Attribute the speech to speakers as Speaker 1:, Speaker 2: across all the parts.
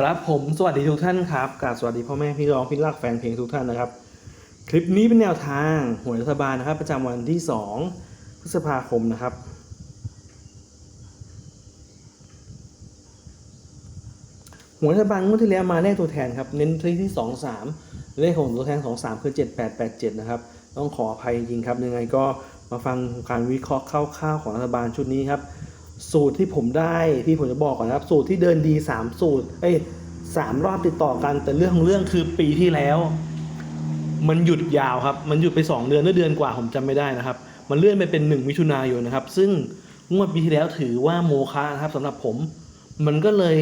Speaker 1: ครับผมสวัสดีทุกท่านครับกราบสวัสดีพ่อแม่พี่น้องพี่รักแฟนเพลงทุกท่านนะครับ คลิปนี้เป็นแนวทางหวยรัฐบาลนะครับ ประจำวันที่ 2 พฤษภาคมนะครับ หวยรัฐบาลงวดที่แล้วมาเลขตัวแทนครับ เน้นที่ที่2 3 เลขของตัวแทนของ3คือ 7887 นะครับ ต้องขออภัยจริงครับยังไงก็มาฟังการวิเคราะห์คร่าวๆของรัฐบาลชุดนี้ครับ สูตรที่ผมได้ที่ผมจะบอกก่อนนะครับ สูตรที่เดินดี3สูตร เอ้ยสามรอบติดต่อกัน แต่เรื่องของเรื่องคือปีที่แล้ว มันหยุดยาวครับ มันหยุดไป2เดือนหรือเดือนกว่าผมจำไม่ได้นะครับ มันเลื่อนไปเป็น1มิถุนายนนะครับ ซึ่งงวดปีที่แล้วถือว่าโมฆะนะครับสำหรับผม มันก็เลย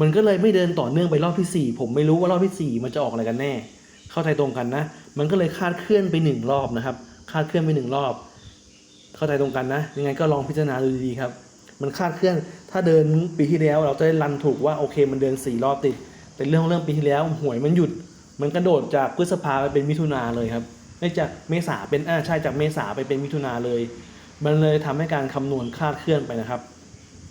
Speaker 1: มันก็เลยไม่เดินต่อเนื่องไปรอบที่4ผมไม่รู้ว่ารอบที่4มันจะออกอะไรกันแน่ เข้าใจตรงกันนะ มันก็เลยคาดเคลื่อนไปหนึ่งรอบนะครับ คาดเคลื่อนไปหนึ่งรอบ เข้าใจตรงกันนะ ยังไงก็ลองพิจารณาดูดีครับ มันคาดเคลื่อน ถ้าเดินปีที่แล้ว เราจะได้รันถูกว่าโอเค มันเดินสี่รอบติด แต่เรื่องของเรื่องปีที่แล้วหวยมันหยุด มันกระโดดจากพฤษภาไปเป็นมิถุนาเลยครับไม่จากเมษาเป็นอ่าใช่จากเมษาไปเป็นมิถุนาเลย มันเลยทำให้การคำนวณคาดเคลื่อนไปนะครับ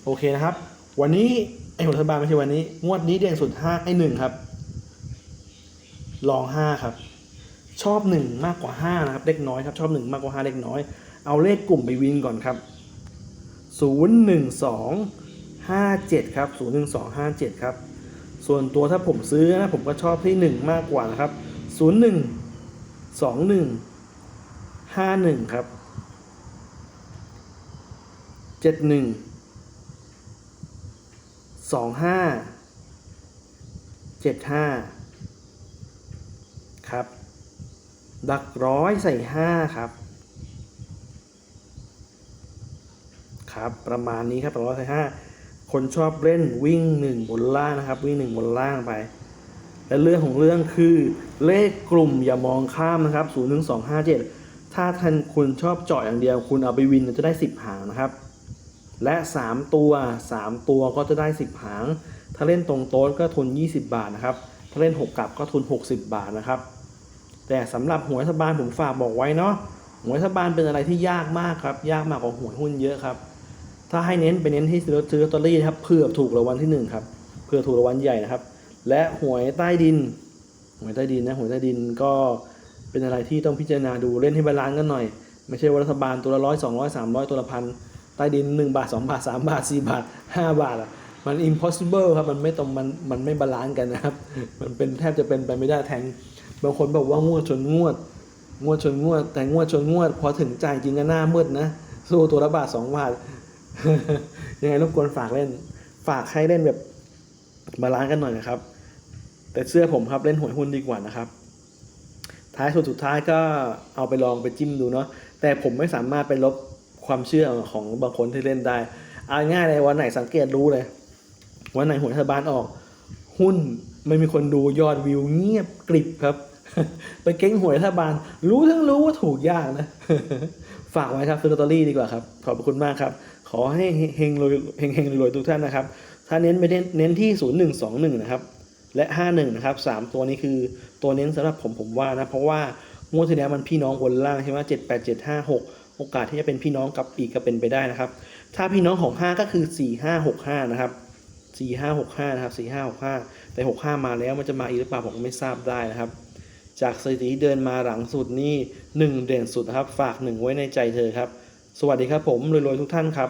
Speaker 1: โอเคนะครับ วันนี้ไอ้รัฐบาลไม่ใช่วันนี้ งวดนี้เด่นสุดห้าไอ้หนึ่งครับ ลองห้าครับ ชอบหนึ่งมากกว่าห้านะครับ เล็กน้อยครับ ชอบหนึ่งมากกว่าห้าเล็กน้อย เอาเลขกลุ่มไปวินก่อนครับศูนย์หนึ่งสองห้าเจ็ดครับศูนย์หนึ่งสองห้าเจ็ดครับ ส่วนตัวถ้าผมซื้อนะ ผมก็ชอบที่หนึ่งมากกว่านะครับศูนย์หนึ่งสองหนึ่งห้าหนึ่งครับเจ็ดหนึ่งสองห้าเจ็ดห้าครับ ดักร้อยใส่ห้าครับ ครับ ประมาณนี้ครับร้อยใส่ห้าคนชอบเล่นวิ่งหนึ่งบนล่างนะครับ วิ่งหนึ่งบนล่างไป และเรื่องของเรื่องคือเลขกลุ่มอย่ามองข้ามนะครับ0 1 2 5 7ถ้าท่านคุณชอบเจาะอย่างเดียว คุณเอาไปวินจะได้10หางนะครับ และ3ตัว3ตัวก็จะได้10หาง ถ้าเล่นตรงโต๊ะก็ทุน20บาทนะครับ ถ้าเล่น6กลับก็ทุน60บาทนะครับแต่สำหรับหวยรัฐบาลผมฝากบอกไว้เนาะหวยรัฐบาลเป็นอะไรที่ยากมากครับ ยากมากกว่าหวยหุ้นเยอะครับ ถ้าให้เน้นไปเน้นที่ซื้อซื้อลอตเตอรี่นะครับเพื่อถูกรางวัลที่หนึ่งครับเพื่อถูกรางวัลใหญ่นะครับ และหวยใต้ดิน หวยใต้ดินนะหวยใต้ดินก็เป็นอะไรที่ต้องพิจารณาดูเล่นให้บาลานซ์กันหน่อย ไม่ใช่ว่ารัฐบาลตัวละร้อยสองร้อยสามร้อยตัวละพันใต้ดินหนึ่งบาทสองบาทสามบาทสี่บาทห้าบาทอะมัน impossible ครับมันไม่ตรงมันมันไม่บาลานซ์กันนะครับ มันเป็นแทบจะเป็นไปไม่ได้แทงบางคนบอกว่างวดชนงวด งวดชนงวด แต่งวดชนงวด พอถึงจ่ายจริงก็หน้ามืดนะสู้ตัวละบาทสองบาท ยังไงรบกวนฝากเล่น ฝากให้เล่นแบบบาลานซ์กันหน่อยนะครับ แต่เสื้อผมครับเล่นหวยหุ้นดีกว่านะครับ ท้ายสุดสุดท้ายก็เอาไปลองไปจิ้มดูเนาะแต่ผมไม่สามารถไปลบความเชื่อของบางคนที่เล่นได้เอาง่ายเลยวันไหนสังเกตรู้เลย วันไหนหวยรัฐบาลออก หุ้นไม่มีคนดูยอดวิวเงียบกริบครับ ไปเก้งหวยรัฐบาล รู้ทั้งรู้ว่าถูกยากนะ ฝากไว้ครับซื้อลอตเตอรี่ดีกว่าครับ ขอบคุณมากครับ ขอให้เฮงรวยเฮงๆรวยทุกท่านนะครับ ถ้าเน้นไปเน้นเน้นที่ 0121 นะครับ และ 51 นะครับ 3 ตัวนี้คือตัวเน้นสำหรับผมผมว่านะ เพราะว่างวดที่แล้วมันพี่น้องบนล่างใช่ไหม7 8 7 5 6โอกาสที่จะเป็นพี่น้องกับปีกก็เป็นไปได้นะครับ ถ้าพี่น้องของ 5 ก็คือ 4 5 6 5 นะครับ 4 5 6 5 นะครับ 4 5 6 5 แต่ 6 5 มาแล้วมันจะมาอีกหรือเปล่าผมไม่ทราบได้นะครับ จากสถิติเดินมาหลังสุดนี่1เด่นสุดนะครับ ฝาก1ไว้ในใจเธอครับ สวัสดีครับผมรวยๆทุกท่านครับ